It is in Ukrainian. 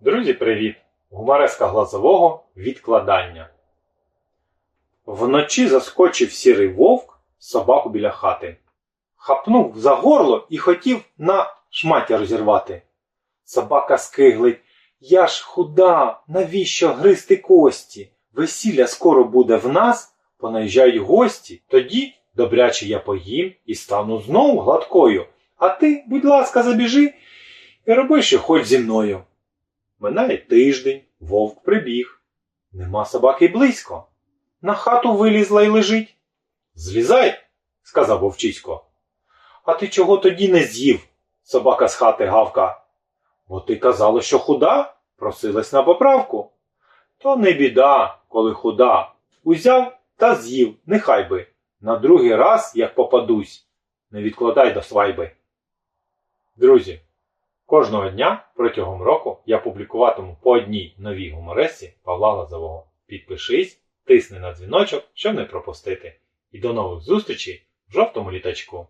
Друзі, привіт! Гумареска глазового відкладання. Вночі заскочив сірий вовк собаку біля хати. Хапнув за горло і хотів на шмаття розірвати. Собака скиглить. Я ж худа, навіщо гризти кості? Весілля скоро буде в нас, понаїжджають гості. Тоді добряче я поїм і стану знову гладкою. А ти, будь ласка, забіжи і роби, що хоч зі мною. Минає тиждень, вовк прибіг. Нема собаки близько. На хату вилізла й лежить. Злізай, сказав вовчисько. А ти чого тоді не з'їв? Собака з хати гавка. Бо ти казала, що худа, просилась на поправку. То не біда, коли худа. Узяв та з'їв, нехай би. На другий раз, як попадусь, не відкладай до свайби. Друзі, Кожного дня протягом року я публікуватиму по одній новій гуморесці Павла Лазового. Підпишись, тисни на дзвіночок, щоб не пропустити. І до нових зустрічей в жовтому літачку.